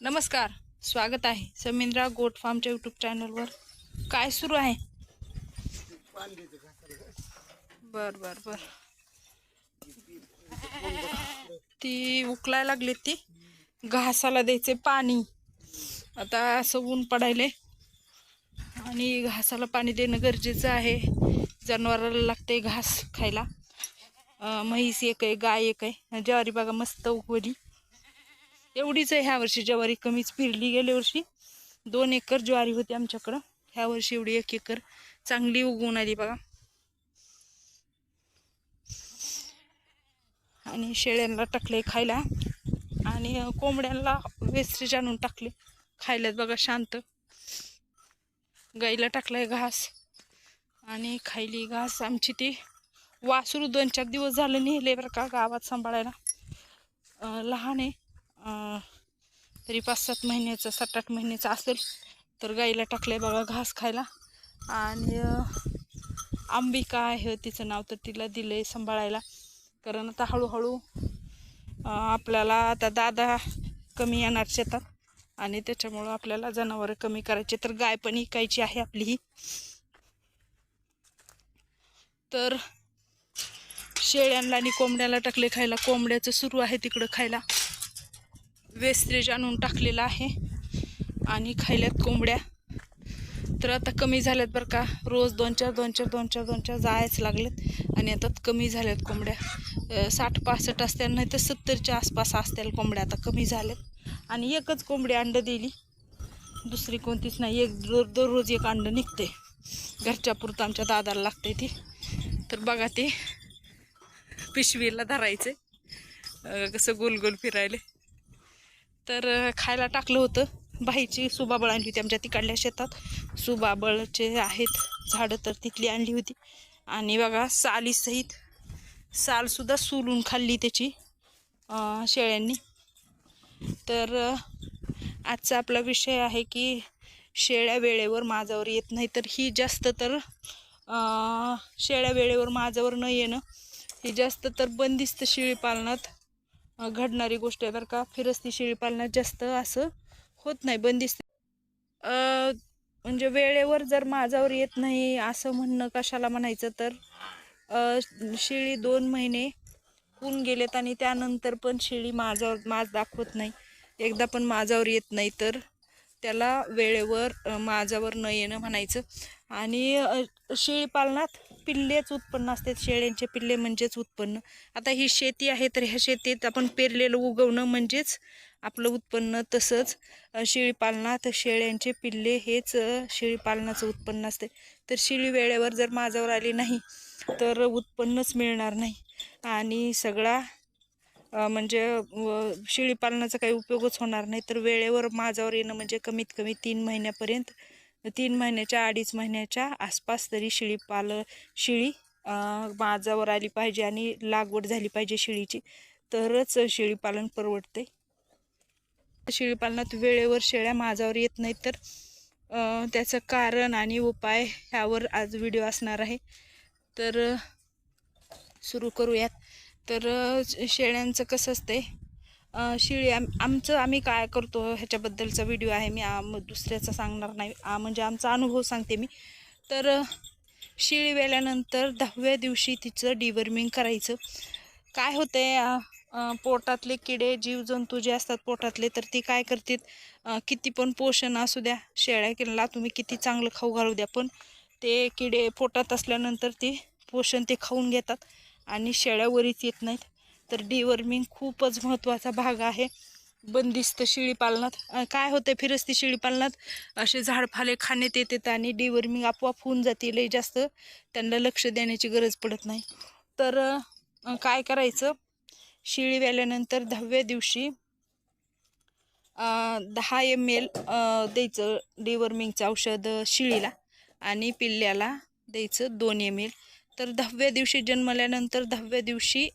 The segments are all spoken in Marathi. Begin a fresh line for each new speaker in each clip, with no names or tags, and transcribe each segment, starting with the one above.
नमस्कार स्वागत आहे समिंद्रा गोट फार्मच्या यूट्यूब चॅनलवर काय सुरू आहे? बर बर बर. ती उकलाय लागली ती. घासाला द्यायचे पाणी. आता असं ऊन पडायले. आणि घासाला पाणी देणं गरजेचं आहे. जनावराला लागते घास खायला. म्हैस एक आहे गाय एक आहे. ज्वारी बागा मस्त उगवली. एवढीच आहे ह्या वर्षी ज्वारी कमीच फिरली गेल्या वर्षी. दोन एकर ज्वारी होती आमच्याकडं. ह्या वर्षी एवढी एक एकर चांगली उगवून आली बघा. आणि शेळ्यांना टाकले खायला. आणि कोंबड्यांना वेस्टेज आणून टाकले खायला बघा शांत. गाईला टाकलाय घास. आणि खायली घास आमची ती. वासरू दोन चार दिवस झालं नेले बरं का गावात सांभाळायला. लहान आहे. तरी पाच सात महिन्याचा सात आठ महिन्याचा असेल तर गाईला टाकलंय बघा घास खायला. आणि अंबिका आहे तिचं नाव तर तिला दिलं आहे सांभाळायला. कारण आता हळूहळू आपल्याला आता दादा कमी येणार शेतात. आणि त्याच्यामुळं आपल्याला जनावरं कमी करायचे तर गाय पण इकायची आहे आपली ही तर शेळ्यांना आणि कोंबड्याला टाकले खायला. कोंबड्याचं सुरू आहे तिकडं खायला. वेस्टेज आणून टाकलेलं आहे. आणि खायल्यात कोंबड्या. तर आता कमी झाल्यात बरं का. रोज दोन चार दोन चार दोन चार दोन चार जायच लागलेत. आणि आता कमी झाल्यात कोंबड्या. साठ पासष्ट असत्या नाही तर सत्तरच्या आसपास असतील कोंबड्या आता कमी झाल्यात. आणि एकच कोंबडी अंडं दिली. दुसरी कोणतीच नाही. एक दर दररोज एक अंडं निघते घरच्या पुरतं आमच्या दादाला लागते ती. तर बघा ते. पिशवीला धरायचे कसं गोल गोल फिरायले. तर खायला टाकलं होतं. बाईची सुबाबळ आणली होती आमच्या तिकडल्या शेतात. सुबाबळचे आहेत झाडं तर तिथली आणली होती. आणि बघा सालीसहित सालसुद्धा सोलून खाल्ली त्याची शेळ्यांनी. तर आजचा आपला विषय आहे की शेळ्या वेळेवर माझ्यावर येत नाही तर ही जास्त तर शेळ्या वेळेवर माझ्यावर न येणं ही जास्त तर बंदिस्त शेळी पालनात घडणारी गोष्ट आहे बरं का. फिरस्ती शेळी पालनात जास्त असं होत नाही बंदिस्त. म्हणजे वेळेवर जर माझ्यावर येत नाही असं म्हणणं कशाला म्हणायचं तर शेळी दोन महिने होऊन गेलेत आणि त्यानंतर पण शेळी माझ्यावर माज दाखवत नाही. एकदा पण माझ्यावर येत नाही तर. त्याला वेळेवर माझ्यावर न येणं म्हणायचं. आणि शेळीपालनात पिल्लेच उत्पन्न असते शेळ्यांचे पिल्ले म्हणजेच उत्पन्न. आता ही शेती आहे तर ह्या शेतीत आपण पेरलेलं उगवणं म्हणजेच आपलं उत्पन्न तसंच शेळीपालनात शेळ्यांचे पिल्ले हेच शेळीपालनाचं उत्पन्न असते. तर शेळी वेळेवर जर माझ्यावर आली नाही तर उत्पन्नच मिळणार नाही. आणि सगळा म्हणजे व शेळी पालनाचा काही उपयोगच होणार नाही. तर वेळेवर माझ्यावर येणं म्हणजे कमीत कमी तीन महिन्यापर्यंत तीन महिन्याच्या अडीच महिन्याच्या आसपास तरी शेळी पाल शेळी माझ्यावर आली पाहिजे आणि लागवड झाली पाहिजे शेळीची तरच शेळीपालन परवडते. शेळीपालनात वेळेवर शेळ्या माझ्यावर येत नाहीत तर त्याचं कारण आणि उपाय ह्यावर आज व्हिडिओ असणार आहे. तर सुरू करूयात. तर शेळ्यांचं कसं असतंय शिळी शेळी आम आमचं आम्ही काय करतो ह्याच्याबद्दलचा व्हिडिओ आहे मी आम दुसऱ्याचा सांगणार नाही म्हणजे आमचा अनुभव सांगते मी. तर शिळी शेळी वेल्यानंतर दहाव्या दिवशी तिचं डिवर्मिंग करायचं. काय होतंय पोटातले किडे जीवजंतू जे असतात पोटातले तर ती काय करतात किती पण पोषण असू द्या शेळ्या किल्ला तुम्ही किती चांगलं खाऊ घालू द्या पण ते किडे पोटात असल्यानंतर ते पोषण ते खाऊन घेतात. आणि शेळ्यावरीच येत नाहीत. तर डिवर्मिंग खूपच महत्त्वाचा भाग आहे. बंदिस्त शेळीपालनात काय होतं फिरस्ती शेळीपालनात असे झाडफाले खाण्यात येतात आणि डिवर्मिंग आपोआप होऊन जाते. लई जास्त त्यांना लक्ष देण्याची गरज पडत नाही. तर काय करायचं? शिळी व्याल्यानंतर दहाव्या दिवशी दहा एम एल द्यायचं डिवर्मिंगचं औषध शिळीला आणि पिल्ल्याला द्यायचं दोन एम एल तर दहाव्या दिवशी जन्मल्यानंतर दहाव्या दिवशी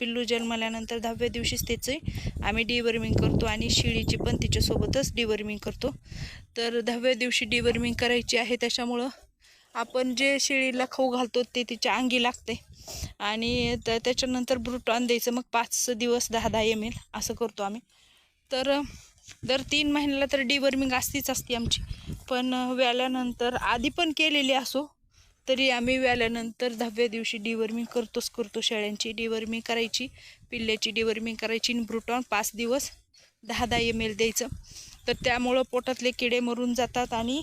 पिल्लू जन्मल्यानंतर दहाव्या दिवशीच त्याचे आम्ही डिवर्मिंग करतो आणि शिळीची पण तिच्यासोबतच डिवर्मिंग करतो. तर दहाव्या दिवशी डिवर्मिंग करायची आहे त्याच्यामुळं आपण जे शेळीला खाऊ घालतो ते तिच्या अंगी लागते. आणि तर त्याच्यानंतर ब्रुटॉन द्यायचं मग पाच दिवस दहा दहा एम एल असं करतो आम्ही. तर दर तीन महिन्याला तर डिवर्मिंग असतीच असते आमची. पण व्याल्यानंतर आधी पण केलेली असो तरी आम्ही व्याल्यानंतर दहाव्या दिवशी डिवर्मिंग करतोच करतो शेळ्यांची डिवर्मिंग करायची पिल्ल्याची डिवर्मिंग करायची आणि ब्रुटॉन पाच दिवस दहा दहा एम एल द्यायचं. तर त्यामुळं पोटातले किडे मरून जातात आणि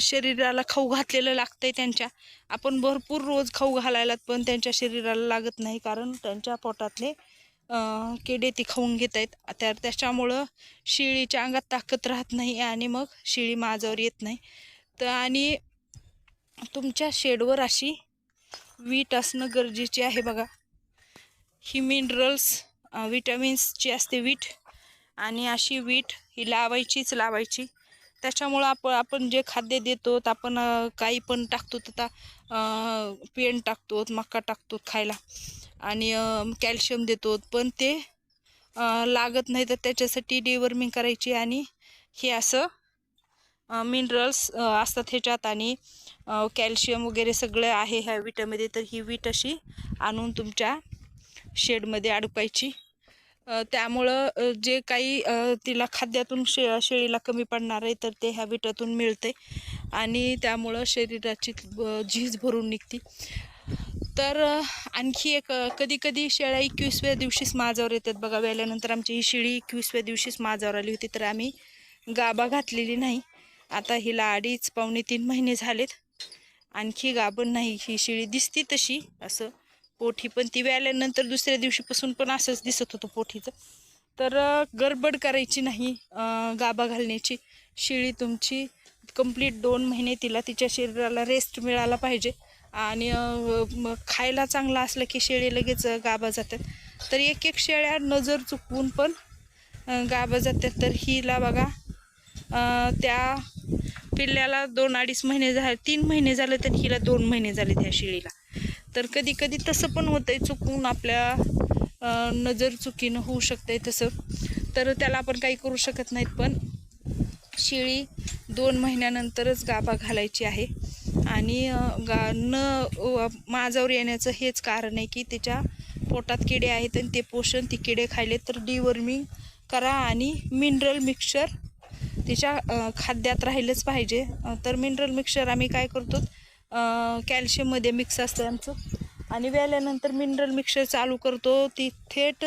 शरीराला खाऊ घातलेलं लागतं आहे त्यांच्या. आपण भरपूर रोज खाऊ घालायलात पण त्यांच्या शरीराला लागत नाही कारण त्यांच्या पोटातले किडे ती खाऊन घेत आहेत तर त्याच्यामुळं शिळीच्या अंगात ताकद राहत नाही आणि मग शिळी माझावर येत नाही. तर आणि तुमच्या शेडवर अशी वीट असणं गरजेचे आहे बघा. ही मिनरल्स विटॅमिन्सची असते वीट. आणि अशी वीट ही लावायचीच लावायची. त्याच्यामुळं आपण आपण जे खाद्य देतो आपण काही पण टाकतो तर आता पेंड टाकतो मका टाकतो खायला. आणि कॅल्शियम देतो पण ते लागत नाही तर त्याच्यासाठी डिवर्मिंग करायची आणि हे असं मिनरल्स असतात ह्याच्यात आणि कॅल्शियम वगैरे सगळं आहे ह्या विटामध्ये. तर ही वीट अशी आणून तुमच्या शेडमध्ये अडकायची त्यामुळं जे काही तिला खाद्यातून शे शेळीला कमी पडणार आहे तर ते ह्या विटातून मिळते. आणि त्यामुळं शरीराची झीज भरून निघते. तर आणखी एक कधी कधी शेळ्या एकवीसव्या दिवशीच माझावर येतात बघा. व्याल्यानंतर आमची ही शेळी एकवीसव्या दिवशीच माझावर आली होती तर आम्ही गाबा घातलेली नाही. आता हिला अडीच पावणे तीन महिने झालेत. आणखी गाभण नाही ही शेळी दिसती तशी असं पोठी पण ती व्याल्यानंतर दुसऱ्या दिवशीपासून पण असंच दिसत होतं पोठीचं. तर गडबड करायची नाही गाबा गाभा घालण्याची. शेळी तुमची कंप्लीट दोन महिने तिला तिच्या शरीराला रेस्ट मिळाला पाहिजे. आणि खायला चांगला असलं की शेळी लगेच गाभा जातात. तर एक एक शेळ्या नजर चुकवून पण गाभा जातात. तर हिला बघा त्या पिल्ल्याला दोन अडीच महिने झाले तीन महिने झाले तर हिला दोन महिने झाले त्या शेळीला. तर कधी कधी तसं पण होतंय चुकून आपल्या नजर चुकीनं होऊ शकतंय तसं. तर त्याला आपण काही करू शकत नाहीत पण शेळी दोन महिन्यानंतरच गाभा घालायची आहे. आणि गा न अ, माझावर येण्याचं हेच कारण आहे की तिच्या पोटात किडे आहेत आणि ते पोषण ती किडे खायले तर डिवर्मिंग करा आणि मिनरल मिक्सचर तिच्या खाद्यात राहिलंच पाहिजे. तर मिनरल मिक्सर आम्ही काय करतो? कॅल्शियममध्ये मिक्स असतं आमचं. आणि व्याल्यानंतर मिनरल मिक्सर चालू करतो. ती थेट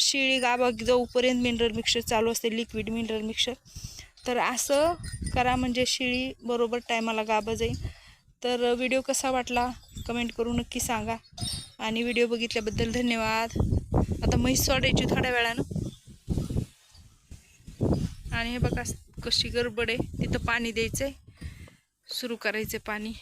शिळी गाबा जाऊपर्यंत मिनरल मिक्सर चालू असते. लिक्विड मिनरल मिक्सर तर असं करा म्हणजे शिळी बरोबर टायमाला गाबा जाईल. तर व्हिडिओ कसा वाटला? कमेंट करून नक्की सांगा. आणि व्हिडिओ बघितल्याबद्दल धन्यवाद. आता म्हैस सोडायची थोड्या वेळानं. आणि हे बघा कशी गडबड आहे. तिथं पाणी द्यायचं आहे सुरू करायचं पाणी.